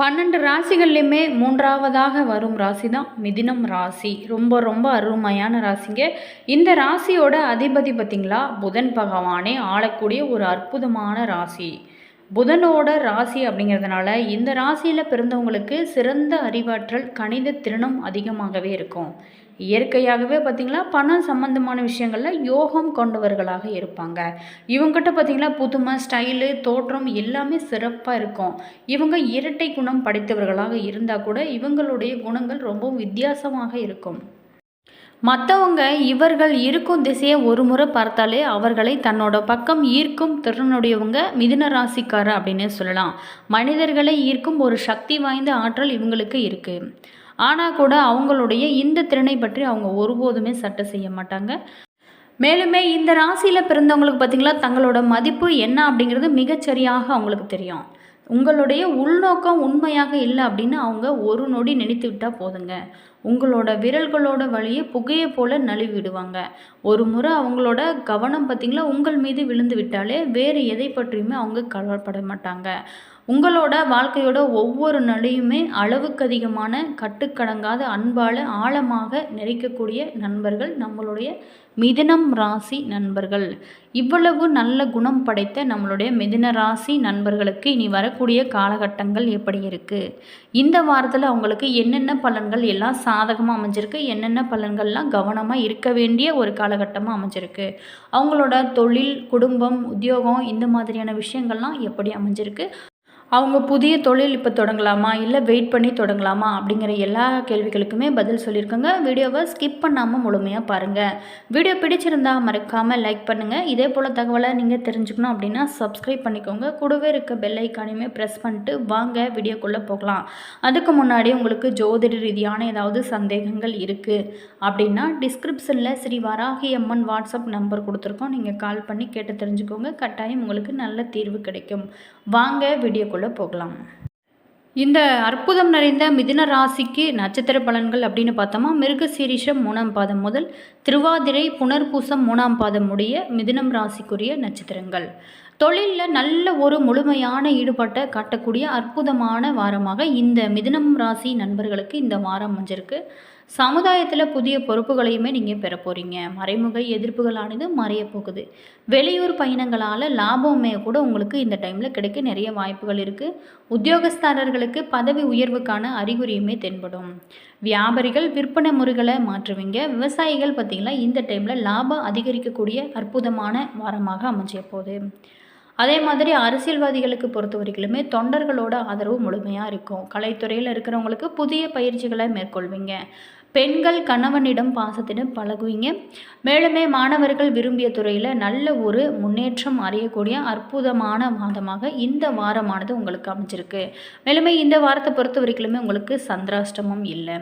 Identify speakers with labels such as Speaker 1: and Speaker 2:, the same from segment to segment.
Speaker 1: பன்னெண்டு ராசிகள்லையுமே மூன்றாவதாக வரும் ராசி தான் மிதினம் ராசி. ரொம்ப ரொம்ப அருமையான ராசிங்க. இந்த ராசியோட அதிபதி பார்த்திங்களா புதன் பகவானே ஆளக்கூடிய ஒரு அற்புதமான ராசி. புதனோட ராசி அப்படிங்கிறதுனால இந்த ராசியில் பிறந்தவங்களுக்கு சிறந்த அறிவாற்றல் கணித திறனும் அதிகமாகவே இருக்கும். இயற்கையாகவே பார்த்திங்களா பணம் சம்மந்தமான விஷயங்களில் யோகம் கொண்டவர்களாக இருப்பாங்க. இவங்ககிட்ட பார்த்திங்களா புதுமை ஸ்டைலு தோற்றம் எல்லாமே சிறப்பாக இருக்கும். இவங்க இரட்டை குணம் படைத்தவர்களாக இருந்தால் கூட இவங்களுடைய குணங்கள் ரொம்பவும் வித்தியாசமாக இருக்கும். மற்றவங்க இவர்கள் இருக்கும் திசையை ஒரு முறை பார்த்தாலே அவர்களை தன்னோட பக்கம் ஈர்க்கும் திறனுடையவங்க மிதுன ராசிக்காரர் அப்படின்னு சொல்லலாம். மனிதர்களை ஈர்க்கும் ஒரு சக்தி வாய்ந்த ஆற்றல் இவங்களுக்கு இருக்குது ஆனால் கூட அவங்களுடைய இந்த திறனை பற்றி அவங்க ஒருபோதுமே சட்டை செய்ய மாட்டாங்க. மேலுமே இந்த ராசியில் பிறந்தவங்களுக்கு பார்த்திங்களா தங்களோட மதிப்பு என்ன அப்படிங்கிறது மிகச்சரியாக அவங்களுக்கு தெரியும். உங்களுடைய உள்நோக்கம் உண்மையாக இல்லை அப்படின்னு அவங்க ஒரு நொடி நினைத்து விட்டால் போதுங்க. உங்களோட விரல்களோட வழியே புகையை போல நழுவி விடுவாங்க ஒரு முறை அவங்களோட கவனம் பார்த்திங்களா? உங்கள் மீது விழுந்து விட்டாலே வேறு எதை பற்றியுமே அவங்க கவலைப்பட மாட்டாங்க. உங்களோட வாழ்க்கையோட ஒவ்வொரு நடையுமே அளவுக்கு அதிகமான கட்டுக்கடங்காத அன்பால் ஆழமாக நிறைக்கக்கூடிய நண்பர்கள் நம்மளுடைய மிதினம் ராசி நண்பர்கள். இவ்வளவு நல்ல குணம் படைத்த நம்மளுடைய மிதின ராசி நண்பர்களுக்கு இனி வரக்கூடிய காலகட்டங்கள் எப்படி இருக்குது இந்த வாரத்தில் அவங்களுக்கு என்னென்ன பலன்கள் எல்லாம் சாதகமாக அமைஞ்சிருக்கு? என்னென்ன பலன்கள்லாம் கவனமாக இருக்க வேண்டிய ஒரு காலகட்டமாக அமைஞ்சிருக்கு? அவங்களோட தொழில் குடும்பம் உத்தியோகம் இந்த மாதிரியான விஷயங்கள்லாம் எப்படி அமைஞ்சிருக்கு? அவங்க புதிய தொழில் இப்போ தொடங்கலாமா? இல்லை வெயிட் பண்ணி தொடங்கலாமா? அப்படிங்கிற எல்லா கேள்விகளுக்குமே பதில் சொல்லியிருக்கோங்க. வீடியோவை ஸ்கிப் பண்ணாமல் முழுமையாக பாருங்கள் வீடியோ பிடிச்சிருந்தா மறக்காமல் லைக் பண்ணுங்கள் இதே போல் தகவலை நீங்கள் தெரிஞ்சுக்கணும் அப்படின்னா சப்ஸ்கிரைப் பண்ணிக்கோங்க. கூடவே இருக்க பெல் ஐக்கானையுமே ப்ரெஸ் பண்ணிட்டு வாங்க வீடியோக்குள்ளே போகலாம். அதுக்கு முன்னாடி உங்களுக்கு ஜோதிட ரீதியான ஏதாவது சந்தேகங்கள் இருக்குது அப்படின்னா டிஸ்கிரிப்ஷனில் ஸ்ரீ வராகி அம்மன் வாட்ஸ்அப் நம்பர் கொடுத்துருக்கோம். நீங்கள் கால் பண்ணி கேட்டு தெரிஞ்சுக்கோங்க. கட்டாயம் உங்களுக்கு நல்ல தீர்வு கிடைக்கும். வாங்க வீடியோக்குள்ளே போகலாம். இந்த அற்புதம் நிறைந்த மிதுன ராசிக்கு நட்சத்திர பலன்கள் அப்படின்னு பார்த்தோமா? மிருகசீரிஷம் மூணாம் பாதம் முதல் திருவாதிரை புனர்பூசம் மூணாம் பாதம் உடைய மிதுனம் ராசிக்குரிய நட்சத்திரங்கள். தொழிலில் நல்ல ஒரு முழுமையான ஈடுபாட்டை காட்டக்கூடிய அற்புதமான வாரமாக இந்த மிதுனம் ராசி நண்பர்களுக்கு இந்த வாரம் அமைஞ்சிருக்கு. சமுதாயத்தில் புதிய பொறுப்புகளையுமே நீங்கள் பெற போகிறீங்க மறைமுக எதிர்ப்புகளானது மறைய போகுது. வெளியூர் பயணங்களால் லாபமே கூட உங்களுக்கு இந்த டைமில் கிடைக்க நிறைய வாய்ப்புகள் இருக்குது உத்தியோகஸ்தாரர்களுக்கு பதவி உயர்வுக்கான அறிகுறியுமே தென்படும். வியாபாரிகள் விற்பனை முறைகளை மாற்றுவீங்க. விவசாயிகள் பார்த்திங்கன்னா இந்த டைமில் லாபம் அதிகரிக்கக்கூடிய அற்புதமான வாரமாக அமைஞ்ச போகுது அதே மாதிரி அரசியல்வாதிகளுக்கு பொறுத்த வரைக்குமே தொண்டர்களோட ஆதரவு முழுமையாக இருக்கும். கலைத்துறையில் இருக்கிறவங்களுக்கு புதிய பயிற்சிகளை மேற்கொள்வீங்க. பெண்கள் கணவனிடம் பாசத்திடம் பழகுவீங்க. மேலுமே மாணவர்கள் விரும்பிய துறையில் நல்ல ஒரு முன்னேற்றம் அறியக்கூடிய அற்புதமான மாதமாக இந்த வாரமானது உங்களுக்கு அமைஞ்சிருக்கு. மேலுமே இந்த வாரத்தை பொறுத்த வரைக்குமே உங்களுக்கு சந்திராஷ்டமம் இல்லை.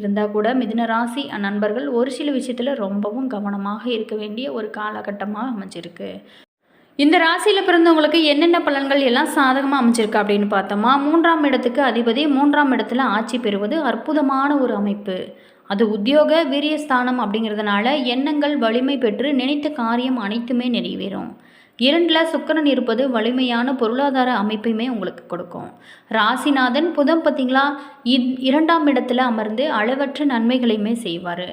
Speaker 1: இருந்தால் கூட மிதுன ராசி நண்பர்கள் ஒரு சில விஷயத்தில் ரொம்பவும் கவனமாக இருக்க வேண்டிய ஒரு காலகட்டமாக அமைஞ்சிருக்கு. இந்த ராசியில் பிறந்தவங்களுக்கு என்னென்ன பலன்கள் எல்லாம் சாதகமாக அமைஞ்சிருக்கு அப்படின்னு பார்த்தோமா? மூன்றாம் இடத்துக்கு அதிபதி மூன்றாம் இடத்துல ஆட்சி பெறுவது அற்புதமான ஒரு அமைப்பு. அது உத்தியோக வீரியஸ்தானம் அப்படிங்கிறதுனால எண்ணங்கள் வலிமை பெற்று நினைத்த காரியம் அனைத்துமே நிறைவேறும். இரண்டில் சுக்கரன் இருப்பது வலிமையான பொருளாதார அமைப்பையுமே உங்களுக்கு கொடுக்கும். ராசிநாதன் புதம் பார்த்திங்களா? இரண்டாம் இடத்துல அமர்ந்து அளவற்ற நன்மைகளையுமே செய்வார்.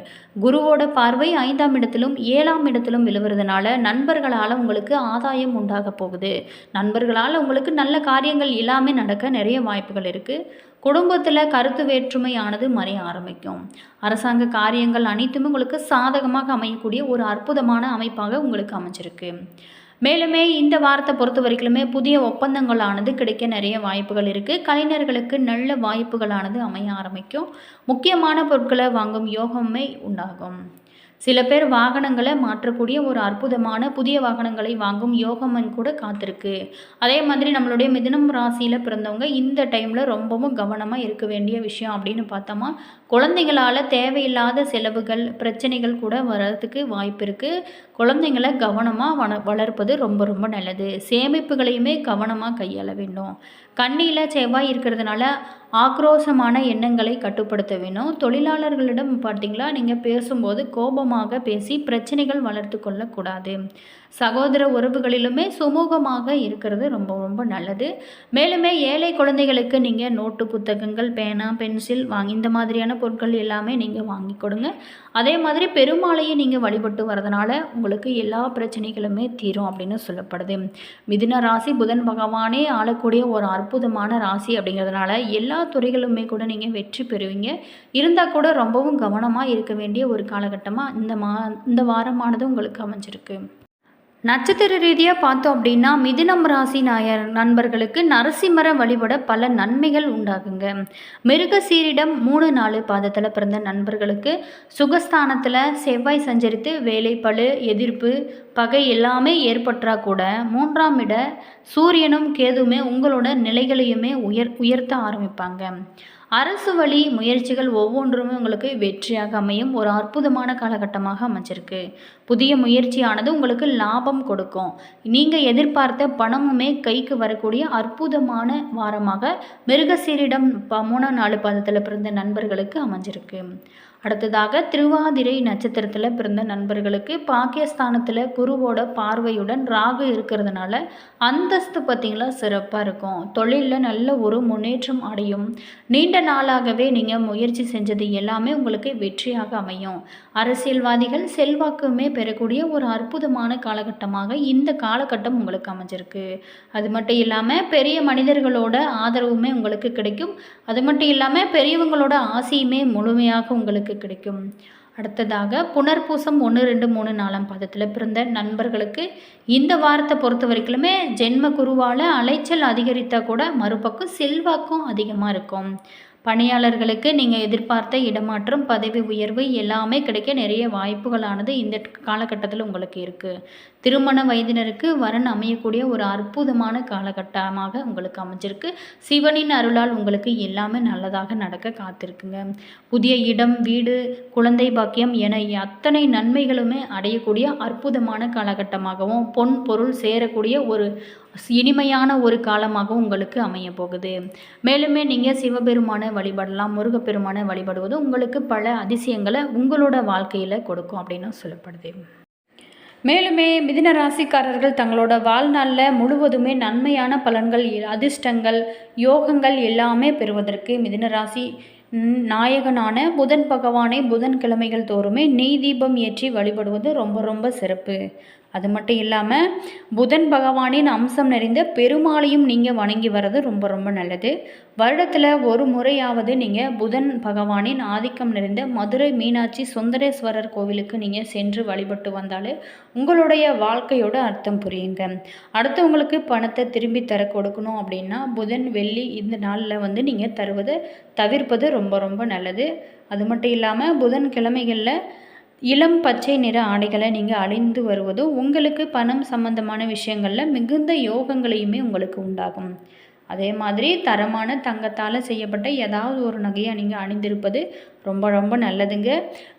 Speaker 1: குருவோட பார்வை ஐந்தாம் இடத்திலும் ஏழாம் இடத்திலும் விழுவுறதுனால நண்பர்களால் உங்களுக்கு ஆதாயம் உண்டாக போகுது. நண்பர்களால் உங்களுக்கு நல்ல காரியங்கள் எல்லாமே நடக்க நிறைய வாய்ப்புகள் இருக்குது குடும்பத்தில் கருத்து வேற்றுமையானது மறைய ஆரம்பிக்கும். அரசாங்க காரியங்கள் அனைத்துமே உங்களுக்கு சாதகமாக அமையக்கூடிய ஒரு அற்புதமான அமைப்பாக உங்களுக்கு அமைச்சிருக்கு மேலுமே இந்த வாரத்தை பொறுத்த வரைக்குமே புதிய ஒப்பந்தங்களானது கிடைக்க நிறைய வாய்ப்புகள் இருக்குது கலைஞர்களுக்கு நல்ல வாய்ப்புகளானது அமைய ஆரம்பிக்கும். முக்கியமான பொருட்களை வாங்கும் யோகமே உண்டாகும். சில பேர் வாகனங்களை மாற்றக்கூடிய ஒரு அற்புதமான புதிய வாகனங்களை வாங்கும் யோகமன் கூட காத்திருக்கு. அதே மாதிரி நம்மளுடைய மிதனம் ராசியில் பிறந்தவங்க இந்த டைமில் ரொம்பவும் கவனமாக இருக்க வேண்டிய விஷயம் அப்படின்னு பார்த்தோமா குழந்தைங்களால் தேவையில்லாத செலவுகள் பிரச்சனைகள் கூட வர்றதுக்கு வாய்ப்பு இருக்குது குழந்தைங்களை கவனமாக வள வளர்ப்பது ரொம்ப ரொம்ப நல்லது. சேமிப்புகளையுமே கவனமாக கையாள வேண்டும். கண்ணியில் செவ்வாய் இருக்கிறதுனால ஆக்ரோஷமான எண்ணங்களை கட்டுப்படுத்த வேணும். தொழிலாளர்களிடம் பார்த்தீங்களா? நீங்கள் பேசும்போது கோபமாக பேசி பிரச்சனைகள் வளர்த்து கொள்ளக்கூடாது. சகோதர உறவுகளிலுமே சுமூகமாக இருக்கிறது ரொம்ப ரொம்ப நல்லது. மேலுமே ஏழை குழந்தைகளுக்கு நீங்கள் நோட்டு புத்தகங்கள் பேனா பென்சில் வாங்கி இந்த மாதிரியான பொருட்கள் எல்லாமே நீங்கள் வாங்கி கொடுங்க. அதே மாதிரி பெருமாளையை நீங்கள் வழிபட்டு வரதுனால உங்களுக்கு எல்லா பிரச்சனைகளுமே தீரும் அப்படின்னு சொல்லப்படுது. மிதுன ராசி புதன் பகவானே ஆளக்கூடிய ஒரு அற்புதமான ராசி அப்படிங்கிறதுனால எல்லா துறைகளுமே கூட நீங்கள் வெற்றி பெறுவீங்க. இருந்தால் கூட ரொம்பவும் கவனமாக இருக்க வேண்டிய ஒரு காலகட்டமாக இந்த மா இந்த வாரமானது உங்களுக்கு அமைஞ்சிருக்கு. நட்சத்திர ரீதியாக பார்த்தோம் அப்படின்னா மிதுனம் ராசி நாயர் நண்பர்களுக்கு நரசிம்மர வழிபட பல நன்மைகள் உண்டாகுங்க. மிருகசீரிடம் மூணு நாலு பாதத்தில் பிறந்த நண்பர்களுக்கு சுகஸ்தானத்தில் செவ்வாய் சஞ்சரித்து வேலைப்பழு எதிர்ப்பு பகை எல்லாமே ஏற்பட்டா கூட மூன்றாம் இட சூரியனும் கேதுவுமே உங்களோட நிலைகளையுமே உயர் உயர்த்த ஆரம்பிப்பாங்க. அரசு வழி முயற்சிகள் ஒவ்வொன்றுமே உங்களுக்கு வெற்றியாக அமையும். ஒரு அற்புதமான காலகட்டமாக அமைச்சிருக்கு புதிய முயற்சியானது உங்களுக்கு லாபம் கொடுக்கும். நீங்கள் எதிர்பார்த்த பணமுமே கைக்கு வரக்கூடிய அற்புதமான வாரமாக மிருகசீரிடம் ப மூணாம் நாலு பாதத்தில் பிறந்த நண்பர்களுக்கு அமைஞ்சிருக்கு. அடுத்ததாக திருவாதிரை நட்சத்திரத்தில் பிறந்த நண்பர்களுக்கு பாகிஸ்தானத்தில் குருவோட பார்வையுடன் ராகு இருக்கிறதுனால அந்தஸ்து பார்த்திங்களா சிறப்பாக இருக்கும். தொழிலில் நல்ல ஒரு முன்னேற்றம் அடையும். நீண்ட நாளாகவே நீங்கள் முயற்சி செஞ்சது எல்லாமே உங்களுக்கு வெற்றியாக அமையும். அரசியல்வாதிகள் செல்வாக்குமே பெறக்கூடிய ஒரு அற்புதமான காலகட்டமாக இந்த காலகட்டம் உங்களுக்கு அமைஞ்சிருக்கு. அது மட்டும் இல்லாமல் பெரிய மனிதர்களோட ஆதரவுமே உங்களுக்கு கிடைக்கும். அது மட்டும் இல்லாமல் பெரியவங்களோட ஆசையுமே முழுமையாக உங்களுக்கு கிடைக்கும். அடுத்ததாக புனர்பூசம் ஒன்று ரெண்டு மூணு நாலாம் பாதத்தில் பிறந்த நண்பர்களுக்கு இந்த வாரத்தை பொறுத்த வரைக்குமே ஜென்ம குருவால் அலைச்சல் அதிகரித்தால் கூட மறுபக்கம் செல்வாக்கும் அதிகமாக இருக்கும். பணியாளர்களுக்கு நீங்கள் எதிர்பார்த்த இடமாற்றம் பதவி உயர்வு எல்லாமே கிடைக்க நிறைய வாய்ப்புகளானது இந்த காலகட்டத்தில் உங்களுக்கு இருக்குது திருமண வயதினருக்கு வரன் அமையக்கூடிய ஒரு அற்புதமான காலகட்டமாக உங்களுக்கு அமைஞ்சிருக்கு. சிவனின் அருளால் உங்களுக்கு எல்லாமே நல்லதாக நடக்க காத்திருக்குங்க. புதிய இடம் வீடு குழந்தை பாக்கியம் என அத்தனை நன்மைகளுமே அடையக்கூடிய அற்புதமான காலகட்டமாகவும் பொன் பொருள் சேரக்கூடிய ஒரு இனிமையான ஒரு காலமாக உங்களுக்கு அமைய போகுது மேலுமே நீங்கள் சிவபெருமானை வழிபடலாம் முருகப்பெருமானை வழிபடுவது உங்களுக்கு பல அதிசயங்களை உங்களோட வாழ்க்கையில் கொடுக்கும் அப்படின்னு சொல்லப்படுது. மேலுமே மிதின ராசிக்காரர்கள் தங்களோட வாழ்நாளில் முழுவதுமே நன்மையான பலன்கள் அதிர்ஷ்டங்கள் யோகங்கள் எல்லாமே பெறுவதற்கு மிதின ராசி நாயகனான புதன் பகவானை புதன் கிழமைகள் தோறுமே நெய் தீபம் ஏற்றி வழிபடுவது ரொம்ப ரொம்ப சிறப்பு. அது மட்டும் இல்லாமல் புதன் பகவானின் அம்சம் நிறைந்த பெருமாளையும் நீங்கள் வணங்கி வர்றது ரொம்ப ரொம்ப நல்லது. வருடத்தில் ஒரு முறையாவது நீங்கள் புதன் பகவானின் ஆதிக்கம் நிறைந்த மதுரை மீனாட்சி சுந்தரேஸ்வரர் கோவிலுக்கு நீங்கள் சென்று வழிபட்டு வந்தாலே உங்களுடைய வாழ்க்கையோட அர்த்தம் புரியுங்க. அடுத்தவங்களுக்கு பணத்தை திரும்பி தர கொடுக்கணும் அப்படின்னா புதன் வெள்ளி இந்த நாளில் வந்து நீங்கள் தருவதை தவிர்ப்பது ரொம்ப ரொம்ப நல்லது. அது மட்டும் இல்லாமல் புதன் கிழமைகளில் இளம் பச்சை நிற ஆடைகளை நீங்கள் அணிந்து வருவதோ உங்களுக்கு பணம் சம்பந்தமான விஷயங்களில் மிகுந்த யோகங்களையுமே உங்களுக்கு உண்டாகும். அதே மாதிரி தரமான தங்கத்தால் செய்யப்பட்ட ஏதாவது ஒரு நகையை நீங்கள் அணிந்திருப்பது ரொம்ப ரொம்ப நல்லதுங்க.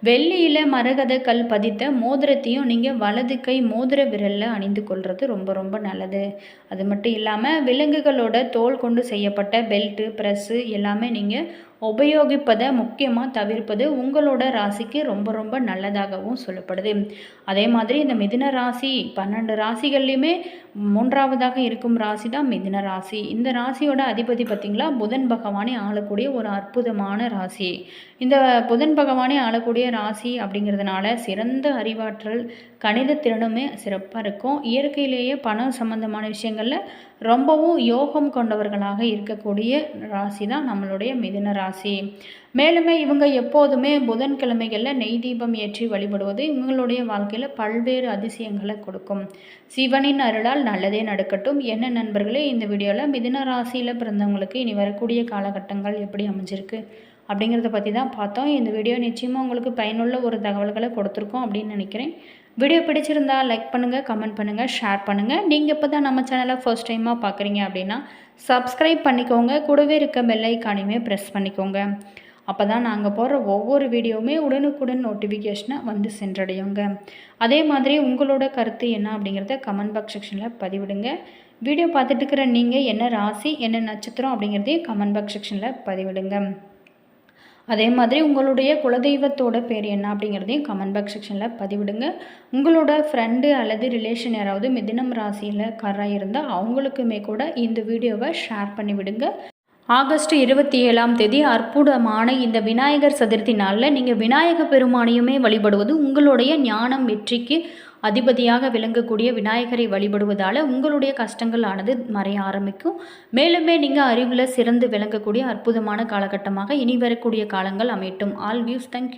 Speaker 1: வெள்ளியில் மரகத கல் பதித்த மோதிரத்தையும் நீங்கள் வலது கை மோதிர விரலில் அணிந்து கொள்வது ரொம்ப ரொம்ப நல்லது. அது மட்டும் இல்லாமல் விலங்குகளோட தோல் கொண்டு செய்யப்பட்ட பெல்ட்டு ப்ரெஸ்ஸு எல்லாமே நீங்கள் உபயோகிப்பதை முக்கியமாக தவிர்ப்பது உங்களோட ராசிக்கு ரொம்ப ரொம்ப நல்லதாகவும் சொல்லப்படுது. அதே மாதிரி இந்த மிதுன ராசி பன்னெண்டு ராசிகள்லையுமே மூன்றாவதாக இருக்கும் ராசி தான் மிதுன ராசி. இந்த ராசியோட அதிபதி பார்த்திங்களா? புதன் பகவானே ஆளக்கூடிய ஒரு அற்புதமான ராசி. இந்த புதன் பகவானே ஆளக்கூடிய ராசி அப்படிங்கிறதுனால சிறந்த அறிவாற்றல் கணித திறனுமே சிறப்பாக இருக்கும். இயற்கையிலேயே பணம் சம்மந்தமான விஷயங்களில் ரொம்பவும் யோகம் கொண்டவர்களாக இருக்கக்கூடிய ராசி தான் நம்மளுடைய மிதுன ராசி. மேலுமே இவங்க எப்போதுமே புதன்கிழமைகளில் நெய் தீபம் ஏற்றி வழிபடுவது இவங்களுடைய வாழ்க்கையில் பல்வேறு அதிசயங்களை கொடுக்கும். சிவனின் அருளால் நல்லதே நடக்கட்டும். என்ன நண்பர்களே இந்த வீடியோவில் மிதின ராசியில் பிறந்தவங்களுக்கு இனி வரக்கூடிய காலகட்டங்கள் எப்படி அமைஞ்சிருக்கு? அப்படிங்கிறத பற்றி தான் பார்த்தோம். இந்த வீடியோ நிச்சயமாக உங்களுக்கு பயனுள்ள ஒரு தகவல்களை கொடுத்துருக்கோம் அப்படின்னு நினைக்கிறேன். வீடியோ பிடிச்சிருந்தா லைக் பண்ணுங்கள் கமெண்ட் பண்ணுங்கள் ஷேர் பண்ணுங்கள் நீங்கள் இப்போ தான் நம்ம சேனலை ஃபர்ஸ்ட் டைமாக பார்க்குறீங்க அப்படின்னா சப்ஸ்கிரைப் பண்ணிக்கோங்க. கூடவே இருக்க பெல்லைக்கானையுமே ப்ரெஸ் பண்ணிக்கோங்க. அப்போ தான் நாங்கள் போடுற ஒவ்வொரு வீடியோவுமே உடனுக்குடன் நோட்டிஃபிகேஷனை வந்து சென்றடையுங்க. அதே மாதிரி உங்களோட கருத்து என்ன அப்படிங்கிறத கமெண்ட் பாக்ஸ் செக்ஷனில் பதிவிடுங்க. வீடியோ பார்த்துட்டு இருக்கிற நீங்கள் என்ன ராசி என்ன நட்சத்திரம் அப்படிங்கிறதையும் கமெண்ட் பாக்ஸ் செக்ஷனில் பதிவிடுங்க. அதே மாதிரி உங்களுடைய குலதெய்வத்தோட பேர் என்ன அப்படிங்கிறதையும் கமெண்ட் பாக்ஸ் செக்ஷனில் பதிவிடுங்க. உங்களோட ஃப்ரெண்டு அல்லது ரிலேஷன் யாராவது மிதினம் ராசியில் கராக இருந்தால் அவங்களுக்குமே கூட இந்த வீடியோவை ஷேர் பண்ணி விடுங்க. ஆகஸ்ட் இருபத்தி ஏழாம் தேதி அற்புதமான இந்த விநாயகர் சதுர்த்தி நாளில் நீங்கள் விநாயக பெருமானையுமே வழிபடுவது உங்களுடைய ஞானம் வெற்றிக்கு அதிபதியாக விளங்கக்கூடிய விநாயகரை வழிபடுவதால் உங்களுடைய கஷ்டங்கள் ஆனது மறைய ஆரம்பிக்கும். மேலுமே நீங்கள் அறிவில் சிறந்து விளங்கக்கூடிய அற்புதமான காலகட்டமாக இனி வரக்கூடிய காலங்கள் அமையட்டும். All views thank you